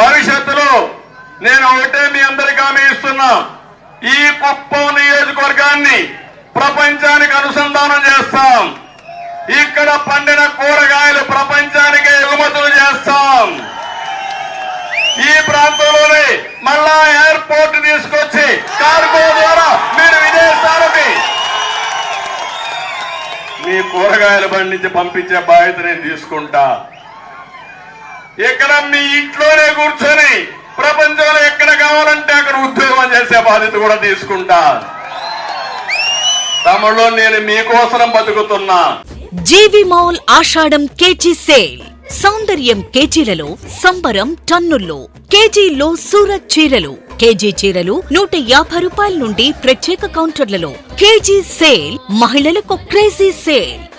భవిష్యత్తులో నేను ఒకటే మీ అందరికీ హామీ ఇస్తున్నా. ఈ కుప్పం నియోజకవర్గాన్ని ప్రపంచానికి అనుసంధానం చేస్తాం. ఇక్కడ పండిన కూరగాయలు ప్రపంచానికి ఎగుమతులు చేస్తాం. ఈ ప్రాంతంలోనే మళ్ళా ఎయిర్పోర్ట్ తీసుకొచ్చి కార్గో ద్వారా మీరు విదేశాలకి మీ కూరగాయల పండించి పంపించే బాధ్యత నేను తీసుకుంటా. ఇక్కడ మీ ఇంట్లోనే కూర్చొని ప్రపంచంలో ఎక్కడ కావాలంటే అక్కడ ఉద్యోగం చేసే బాధ్యత కూడా తీసుకుంటా. తమలో నేను మీకోసం బతుకుతున్నా. జీవి మౌల్ ఆషాఢం కేజీ సేల్. సౌందర్యం కేజీలలో సంబరం టన్నుల్లో. కేజీలో సూరత్ చీరలు. కేజీ చీరలు నూట యాభై రూపాయల నుండి ప్రత్యేక కౌంటర్లలో. కేజీ సేల్ మహిళలకు crazy sale.